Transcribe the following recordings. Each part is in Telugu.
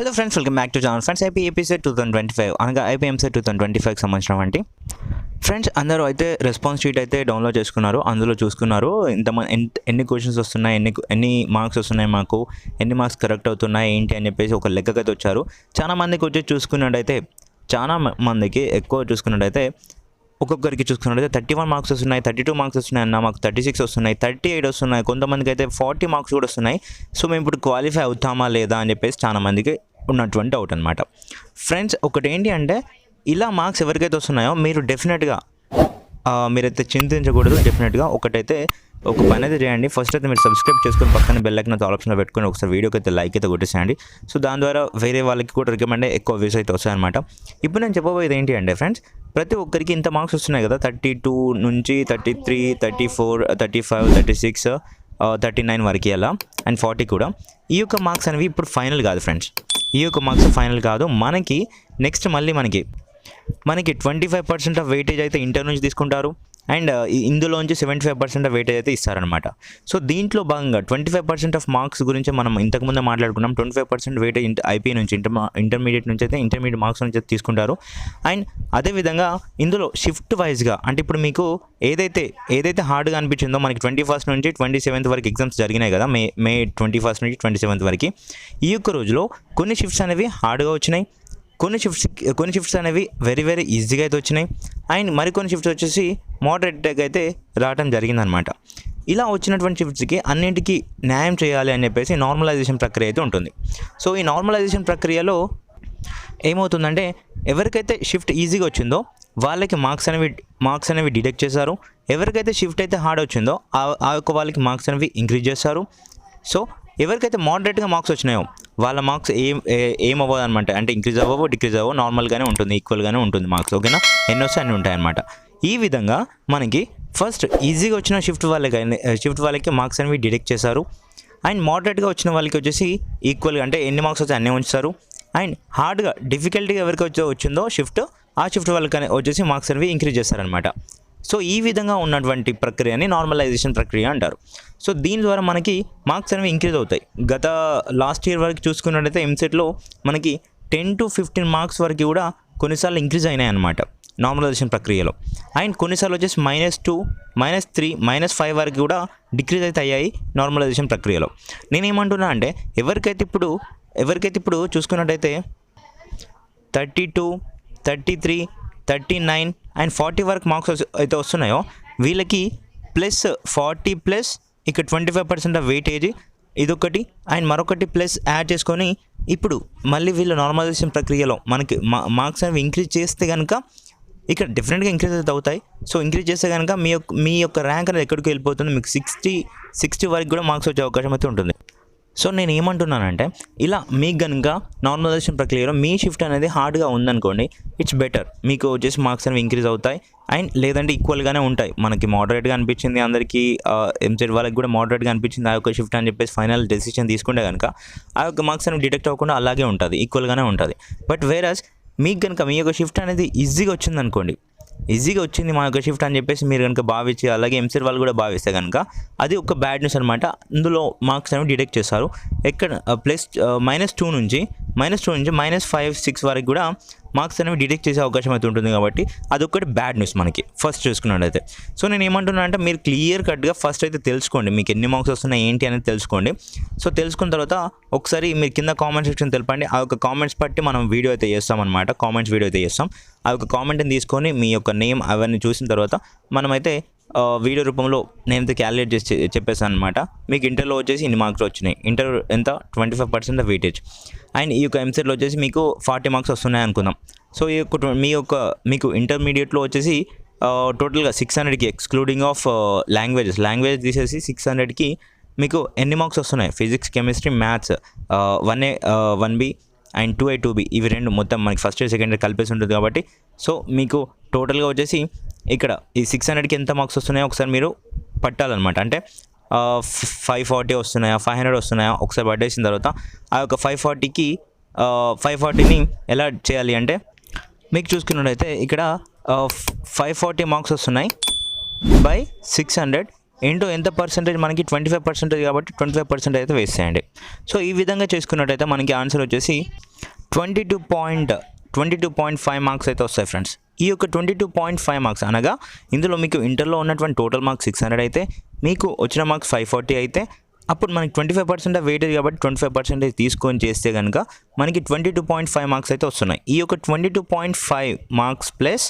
Hello friends welcome back to channel. Friends IP episode two thousand twenty five అనగా ఐపీఎంసెట్ టూ థౌసండ్ ట్వంటీ ఫైవ్కి సంబంధించినటువంటి ఫ్రెండ్స్ అందరూ అయితే రెస్పాన్స్ షీట్ అయితే డౌన్లోడ్ చేసుకున్నారు. అందులో చూసుకున్నారు ఇంతమంది ఎన్ని క్వశ్చన్స్ వస్తున్నాయి ఎన్ని ఎన్ని మార్క్స్ వస్తున్నాయి మాకు ఎన్ని మార్క్స్ కరెక్ట్ అవుతున్నాయి ఏంటి అని చెప్పేసి ఒక లెక్కకైతే వచ్చారు. చాలా మందికి వచ్చి చూసుకున్నట్టయితే చాలా మందికి ఎక్కువ చూసుకున్నట్టయితే ఒక్కొక్కరికి చూసుకున్నట్టయితే థర్టీ వన్ మార్క్స్ వస్తున్నాయి థర్టీ టూ మార్క్స్ వస్తున్నాయి అన్న మాకు థర్టీ సిక్స్ వస్తున్నాయి థర్టీ ఎయిట్ వస్తున్నాయి. కొంతమందికి అయితే ఫార్టీ మార్క్స్ కూడా వస్తున్నాయి. సో మేము ఇప్పుడు క్వాలిఫై అవుతామా లేదా అని చెప్పేసి చాలా మందికి ఉన్నటువంటి డౌట్ అనమాట ఫ్రెండ్స్ ఒకటి ఏంటి అంటే ఇలా మార్క్స్ ఎవరికైతే వస్తున్నాయో మీరు డెఫినెట్గా మీరైతే చింతించకూడదు డెఫినెట్గా ఒకటైతే ఒక పని అయితే చేయండి. ఫస్ట్ అయితే మీరు సబ్స్క్రైబ్ చేసుకొని పక్కన బెల్ ఐకన్ ఆప్షన్లో పెట్టుకొని ఒకసారి వీడియోకి అయితే లైక్ అయితే కొట్టేసేయండి. సో దాని ద్వారా వేరే వాళ్ళకి కూడా రికమెండ్ ఎక్కువ వ్యూస్ అయితే వస్తాయన్నమాట. ఇప్పుడు నేను చెప్పబోయేది ఏంటి అంటే ఫ్రెండ్స్ ప్రతి ఒక్కరికి ఇంత మార్క్స్ వస్తున్నాయి కదా. థర్టీ టూ నుంచి thirty three thirty four thirty five thirty six thirty nine వరకు అలా అండ్ ఫార్టీ కూడా. ఈ యొక్క మార్క్స్ అనేవి ఇప్పుడు ఫైనల్ కాదు ఫ్రెండ్స్ ఈ యొక్క మార్క్స్ ఫైనల్ కాదు. మనకి నెక్స్ట్ మళ్ళీ మనకి మనకి twenty five percent of weightage అయితే ఇంటర్ నుంచి తీసుకుంటారు. అండ్ ఇందులోంచి seventy five percent of weightage అయితే ఇస్తారనమాట సో దీంట్లో భాగంగా twenty five percent of marks గురించి మనం ఇంతకుముందే మాట్లాడుకున్నాం. Twenty five percent weightage IP నుంచి ఇంటర్ ఇంటర్మీడియట్ నుంచి అయితే ఇంటర్మీడియట్ మార్క్స్ నుంచి అయితే తీసుకుంటారు. అండ్ అదేవిధంగా ఇందులో షిఫ్ట్ వైజ్గా అంటే ఇప్పుడు మీకు ఏదైతే ఏదైతే హార్డ్గా అనిపించిందో మనకి ట్వంటీ ఫస్ట్ నుంచి ట్వంటీ సెవెంత్ వరకు ఎగ్జామ్స్ జరిగినాయి కదా మే మే ట్వంటీ ఫస్ట్ నుంచి ట్వంటీ సెవెంత్ వరకు. ఈ యొక్క రోజులో కొన్ని షిఫ్ట్స్ అనేవి హార్డ్గా వచ్చినాయి. కొన్ని షిఫ్ట్స్ కొన్ని షిఫ్ట్స్ అనేవి వెరీ వెరీ ఈజీగా అయితే వచ్చినాయి. అండ్ మరికొన్ని షిఫ్ట్స్ వచ్చేసి మోడరేట్గా అయితే రావడం జరిగిందనమాట. ఇలా వచ్చినటువంటి షిఫ్ట్స్కి అన్నింటికి న్యాయం చేయాలి అని చెప్పేసి నార్మలైజేషన్ ప్రక్రియ అయితే ఉంటుంది. సో ఈ నార్మలైజేషన్ ప్రక్రియలో ఏమవుతుందంటే ఎవరికైతే షిఫ్ట్ ఈజీగా వచ్చిందో వాళ్ళకి మార్క్స్ అనేవి మార్క్స్ అనేవి డిటెక్ట్ చేశారు. ఎవరికైతే షిఫ్ట్ అయితే హార్డ్ వచ్చిందో ఆ యొక్క వాళ్ళకి మార్క్స్ అనేవి ఇంక్రీజ్ చేస్తారు సో ఎవరికైతే మోడరేట్గా మార్క్స్ వచ్చినాయో వాళ్ళ మార్క్స్ ఏం ఏం అవ్వదు అనమాట అంటే ఇంక్రీజ్ అవ్వవు డిక్రీజ్ అవ్వవు నార్మల్గానే ఉంటుంది ఈక్వల్గానే ఉంటుంది మార్క్స్ ఓకేనా ఎన్ని వస్తే ఉంటాయన్నమాట. ఈ విధంగా మనకి ఫస్ట్ ఈజీగా వచ్చిన షిఫ్ట్ వాళ్ళకి షిఫ్ట్ వాళ్ళకి మార్క్స్ అనేవి డిడెక్ట్ చేశారు. అండ్ మోడరేట్గా వచ్చిన వాళ్ళకి వచ్చేసి ఈక్వల్గా అంటే ఎన్ని మార్క్స్ వస్తే అన్నీ ఉంచుతారు. అండ్ హార్డ్గా డిఫికల్టీగా ఎవరికి వచ్చి వచ్చిందో షిఫ్ట్ ఆ షిఫ్ట్ వాళ్ళకి వచ్చేసి మార్క్స్ అనేవి ఇంక్రీజ్ చేస్తారనమాట సో ఈ విధంగా ఉన్నటువంటి ప్రక్రియని నార్మలైజేషన్ ప్రక్రియ అంటారు. సో దీని ద్వారా మనకి మార్క్స్ అనేవి ఇంక్రీజ్ అవుతాయి. గత లాస్ట్ ఇయర్ వరకు చూసుకున్నట్టయితే ఎంసెట్లో మనకి టెన్ టు ఫిఫ్టీన్ మార్క్స్ వరకు కూడా కొన్నిసార్లు ఇంక్రీజ్ అయినాయి అనమాట నార్మలైజేషన్ ప్రక్రియలో. అండ్ కొన్నిసార్లు వచ్చేసి minus two minus three minus five వరకు కూడా డిక్రీజ్ అయితే అయ్యాయి నార్మలైజేషన్ ప్రక్రియలో. నేనేమంటున్నా అంటే ఎవరికైతే ఇప్పుడు ఎవరికైతే ఇప్పుడు చూసుకున్నట్టయితే thirty two thirty three thirty nine and forty వరకు మార్క్స్ అయితే వస్తున్నాయో వీళ్ళకి ప్లస్ ఫార్టీ ప్లస్ ఇక twenty five percent of weightage ఇదొకటి అండ్ మరొకటి ప్లస్ యాడ్ చేసుకొని ఇప్పుడు మళ్ళీ వీళ్ళు నార్మలైజేషన్ ప్రక్రియలో మనకి మా మార్క్స్ అనేవి ఇంక్రీజ్ చేస్తే కనుక ఇక్కడ డెఫినెట్గా ఇంక్రీజ్ అయితే అవుతాయి. సో ఇంక్రీజ్ చేస్తే కనుక మీ యొక్క మీ యొక్క ర్యాంక్ అనేది ఎక్కడికి వెళ్ళిపోతుంది మీకు సిక్స్టీ సిక్స్టీ వరకు కూడా మార్క్స్ వచ్చే అవకాశం అయితే ఉంటుంది. సో నేను ఏమంటున్నానంటే ఇలా మీకు కనుక నార్మలైజేషన్ ప్రక్రియలో మీ షిఫ్ట్ అనేది హార్డ్గా ఉందనుకోండి ఇట్స్ బెటర్ మీకు వచ్చేసి మార్క్స్ అనేవి ఇంక్రీజ్ అవుతాయి. అండ్ లేదంటే ఈక్వల్గానే ఉంటాయి. మనకి మోడరేట్గా అనిపించింది అందరికీ ఎంసెట్ వాళ్ళకి కూడా మోడరేట్గా అనిపించింది ఆ యొక్క షిఫ్ట్ అని చెప్పేసి ఫైనల్ డెసిషన్ తీసుకుంటే కనుక ఆ యొక్క మార్క్స్ అనేవి డిటెక్ట్ అవ్వకుండా అలాగే ఉంటుంది. ఈక్వల్గానే ఉంటుంది. బట్ వేరస్ మీకు కనుక మీ యొక్క షిఫ్ట్ అనేది ఈజీగా వచ్చిందనుకోండి ఈజీగా వచ్చింది మా యొక్క షిఫ్ట్ అని చెప్పేసి మీరు కనుక భావించి అలాగే ఎంసీఆర్ వాళ్ళు కూడా భావిస్తే కనుక అది ఒక బ్యాడ్ న్యూస్ అనమాట అందులో మార్క్స్ అనేవి డిటెక్ట్ చేస్తారు. ఎక్కడ ప్లస్ మైనస్ టూ నుంచి మైనస్ టూ నుంచి మైనస్ ఫైవ్ సిక్స్ వరకు కూడా మార్క్స్ అనేవి డిడక్ట్ చేసే అవకాశం అయితే ఉంటుంది కాబట్టి అదొకటి బ్యాడ్ న్యూస్ మనకి ఫస్ట్ చూసుకున్నట్టయితే. సో నేను ఏమంటున్నా అంటే మీరు క్లియర్ కట్గా ఫస్ట్ అయితే తెలుసుకోండి. మీకు ఎన్ని మార్క్స్ వస్తున్నాయి ఏంటి అనేది తెలుసుకోండి. సో తెలుసుకున్న తర్వాత ఒకసారి మీరు కింద కామెంట్ సెక్షన్ తెలపండి. ఆ యొక్క కామెంట్స్ బట్టి మనం వీడియో అయితే చేస్తాం అనమాట కామెంట్స్ వీడియో అయితే చేస్తాం. ఆ యొక్క కామెంట్ని తీసుకొని మీ యొక్క నేమ్ అవన్నీ చూసిన తర్వాత మనమైతే వీడియో రూపంలో నేనైతే క్యాలిక్యులేట్ చేసి చె- చెప్పేసాను అనమాట మీకు ఇంటర్లో వచ్చేసి ఇన్ని మార్క్స్ వచ్చినాయి. ఇంటర్ ఎంత? Twenty five percent weightage and ఈ యొక్క ఎంసెట్లో వచ్చేసి మీకు ఫార్టీ మార్క్స్ వస్తున్నాయి అనుకుందాం. సో ఈ యొక్క మీ యొక్క మీకు ఇంటర్మీడియట్లో వచ్చేసి టోటల్గా సిక్స్ హండ్రెడ్కి ఎక్స్క్లూడింగ్ ఆఫ్ లాంగ్వేజెస్ లాంగ్వేజ్ తీసేసి సిక్స్ హండ్రెడ్కి మీకు ఎన్ని మార్క్స్ వస్తున్నాయి? Physics chemistry maths one A one B and two A two B ఇవి రెండు మొత్తం మనకి ఫస్ట్ ఇయర్ సెకండ్ ఇయర్ కలిపేసి ఉంటుంది కాబట్టి. సో మీకు టోటల్గా వచ్చేసి ఇక్కడ ఈ సిక్స్ హండ్రెడ్కి ఎంత మార్క్స్ వస్తున్నాయో ఒకసారి మీరు పట్టాలన్నమాట. అంటే ఫైవ్ ఫార్టీ వస్తున్నాయా ఫైవ్ హండ్రెడ్ వస్తున్నాయా ఒకసారి పట్టేసిన తర్వాత ఆ యొక్క ఫైవ్ ఫార్టీకి ఫైవ్ ఫార్టీని ఎలా చేయాలి అంటే మీకు చూసుకున్నట్టయితే ఇక్కడ ఫైవ్ ఫార్టీ మార్క్స్ వస్తున్నాయి బై సిక్స్ హండ్రెడ్ ఏంటో ఎంత పర్సెంటేజ్ మనకి ట్వంటీ ఫైవ్ పర్సెంటేజ్ కాబట్టి ట్వంటీ ఫైవ్ పర్సెంట్ అయితే వేసేయండి. సో ఈ విధంగా చేసుకున్నట్టయితే మనకి ఆన్సర్ వచ్చేసి twenty two point twenty two point five marks అయితే వస్తాయి ఫ్రెండ్స్ ఈ యొక్క twenty two point five marks అనగా ఇందులో మీకు ఇంటర్లో ఉన్నటువంటి టోటల్ మార్క్స్ సిక్స్ హండ్రెడ్ అయితే మీకు వచ్చిన మార్క్స్ ఫైవ్ ఫార్టీ అయితే అప్పుడు మనకి ట్వంటీ ఫైవ్ పర్సెంట్ వెయిటేజ్ కాబట్టి ట్వంటీ ఫైవ్ పర్సెంటేజ్ తీసుకొని చేస్తే కనుక మనకి twenty two point five marks అయితే వస్తున్నాయి. ఈ యొక్క twenty two point five marks plus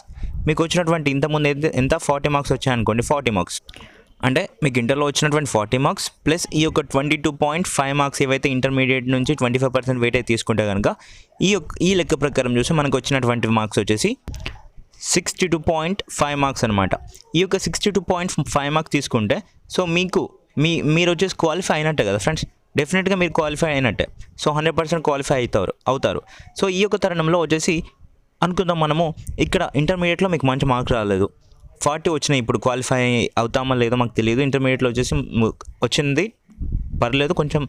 మీకు వచ్చినటువంటి ఇంతకుముందు అయితే ఎంత? ఫార్టీ మార్క్స్ వచ్చాయనుకోండి ఫార్టీ మార్క్స్ అంటే మీకు ఇంటర్లో వచ్చినటువంటి ఫార్టీ మార్క్స్ ప్లస్ ఈ యొక్క twenty two point five marks ఏవైతే ఇంటర్మీడియట్ నుంచి ట్వంటీ ఫైవ్ పర్సెంట్ వెయిట్ అయితే తీసుకుంటే కనుక ఈ యొక్క ఈ లెక్క ప్రకారం చూస్తే మనకు వచ్చినటువంటి మార్క్స్ వచ్చేసి sixty two point five marks అనమాట ఈ యొక్క sixty two point five marks తీసుకుంటే సో మీకు మీ మీరు వచ్చేసి క్వాలిఫై అయినట్టే కదా ఫ్రెండ్స్? డెఫినెట్గా మీరు క్వాలిఫై అయినట్టే. సో హండ్రెడ్ పర్సెంట్ క్వాలిఫై అవుతారు అవుతారు. సో ఈ యొక్క తరుణంలో వచ్చేసి అనుకుందాం మనము ఇక్కడ ఇంటర్మీడియట్లో మీకు మంచి మార్క్స్ రాలేదు. ఫార్టీ వచ్చినాయి ఇప్పుడు క్వాలిఫై అవుతామో లేదో మాకు తెలియదు ఇంటర్మీడియట్లో వచ్చేసి వచ్చింది. పర్లేదు కొంచెం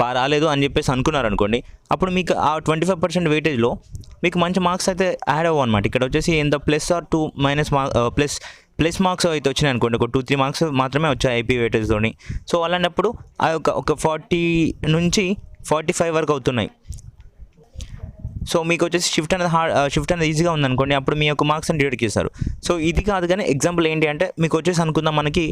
బాగా రాలేదు అని చెప్పేసి అనుకున్నారు అనుకోండి అప్పుడు మీకు ఆ ట్వంటీ ఫైవ్ పర్సెంట్ వెయిటేజ్లో మీకు మంచి మార్క్స్ అయితే యాడ్ అవ్వ అనమాట ఇక్కడ వచ్చేసి ఎంత plus or two minus mark plus plus marks అయితే వచ్చినాయి అనుకోండి ఒక టూ త్రీ మార్క్స్ మాత్రమే వచ్చాయి ఐపీ వెయిటేజ్తోని సో అలాంటప్పుడు ఆ యొక్క ఒక ఫార్టీ నుంచి ఫార్టీ ఫైవ్ వరకు అవుతున్నాయి. సో మీకు వచ్చేసి షిఫ్ట్ అనేది హార్డ్ షిఫ్ట్ అనేది ఈజీగా ఉందనుకోండి అప్పుడు మీ యొక్క మార్క్స్ అని డిడక్ట్ చేస్తారు. సో ఇది కాదు కానీ ఎగ్జాంపుల్ ఏంటి అంటే మీకు వచ్చేసి అనుకుందాం మనకి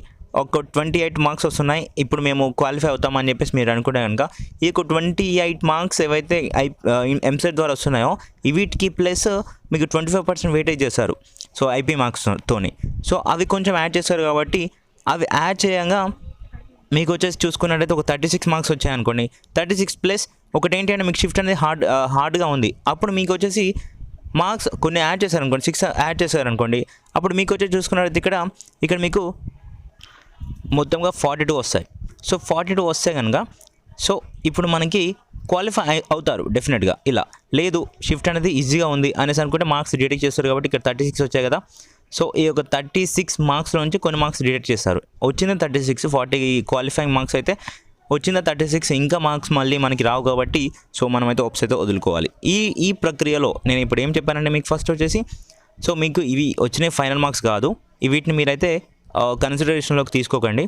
ఒక ట్వంటీ ఎయిట్ మార్క్స్ వస్తున్నాయి ఇప్పుడు మేము క్వాలిఫై అవుతామని చెప్పేసి మీరు అనుకుంటే కనుక ఈ యొక్క ట్వంటీ ఎయిట్ మార్క్స్ ఏవైతే ఐ ఎంసెట్ ద్వారా వస్తున్నాయో వీటికి ప్లస్ మీకు ట్వంటీ ఫైవ్ పర్సెంట్ వెయిటేజ్ చేస్తారు. సో ఐపీ మార్క్స్ తోని. సో అవి కొంచెం యాడ్ చేస్తారు కాబట్టి అవి యాడ్ చేయంగా మీకు వచ్చేసి చూసుకున్నట్టయితే ఒక థర్టీ సిక్స్ మార్క్స్ వచ్చాయనుకోండి థర్టీ సిక్స్ ప్లస్ ఒకటి ఏంటి అంటే మీకు షిఫ్ట్ అనేది హార్డ్ హార్డ్గా uh, ఉంది. అప్పుడు మీకు వచ్చేసి మార్క్స్ కొన్ని యాడ్ చేశారనుకోండి సిక్స్ యాడ్ చేశారనుకోండి అప్పుడు మీకు వచ్చి చూసుకున్నట్టయితే ఇక్కడ ఇక్కడ మీకు మొత్తంగా ఫార్టీ టూ వస్తాయి. సో ఫార్టీ టూ వస్తే కనుక సో ఇప్పుడు మనకి క్వాలిఫై అవుతారు డెఫినెట్గా ఇలా లేదు షిఫ్ట్ అనేది ఈజీగా ఉంది అనేసి అనుకుంటే మార్క్స్ డిటెక్ట్ చేస్తారు కాబట్టి ఇక్కడ థర్టీ సిక్స్ వచ్చాయి కదా. సో ఈ యొక్క థర్టీ సిక్స్ మార్క్స్లో నుంచి కొన్ని మార్క్స్ డిటెక్ట్ చేస్తారు. వచ్చింది thirty six forty qualifying marks అయితే వచ్చిన థర్టీ సిక్స్ ఇంకా మార్క్స్ మళ్ళీ మనకి రావు కాబట్టి సో మనమైతే ఓప్స్ అయితే వదులుకోవాలి. ఈ ఈ ప్రక్రియలో నేను ఇప్పుడు ఏం చెప్పానంటే మీకు ఫస్ట్ వచ్చేసి సో మీకు ఇవి వచ్చినాయి ఫైనల్ మార్క్స్ కాదు. వీటిని మీరైతే కన్సిడరేషన్లోకి తీసుకోకండి.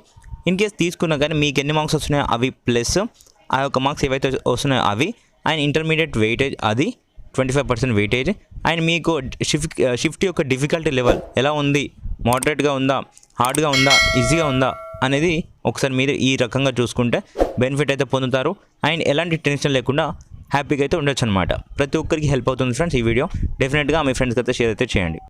ఇన్ కేస్ తీసుకున్నా కానీ మీకు ఎన్ని మార్క్స్ వస్తున్నాయో అవి ప్లస్ ఆ యొక్క మార్క్స్ ఏవైతే వస్తున్నాయో అవి అండ్ ఇంటర్మీడియట్ వెయిటేజ్ అది twenty five percent weightage and మీకు షిఫ్ట్ షిఫ్ట్ యొక్క డిఫికల్టీ లెవెల్ ఎలా ఉంది? మోడరేట్గా ఉందా? హార్డ్గా ఉందా? ఈజీగా ఉందా? అనేది ఒకసారి మీరు ఈ రకంగా చూసుకుంటే బెనిఫిట్ అయితే పొందుతారు. అండ్ ఎలాంటి టెన్షన్ లేకుండా హ్యాపీగా అయితే ఉండొచ్చు అనమాట ప్రతి ఒక్కరికి హెల్ప్ అవుతుంది ఫ్రెండ్స్ ఈ వీడియో డెఫినెట్గా మీ ఫ్రెండ్స్కి అయితే షేర్ అయితే చేయండి.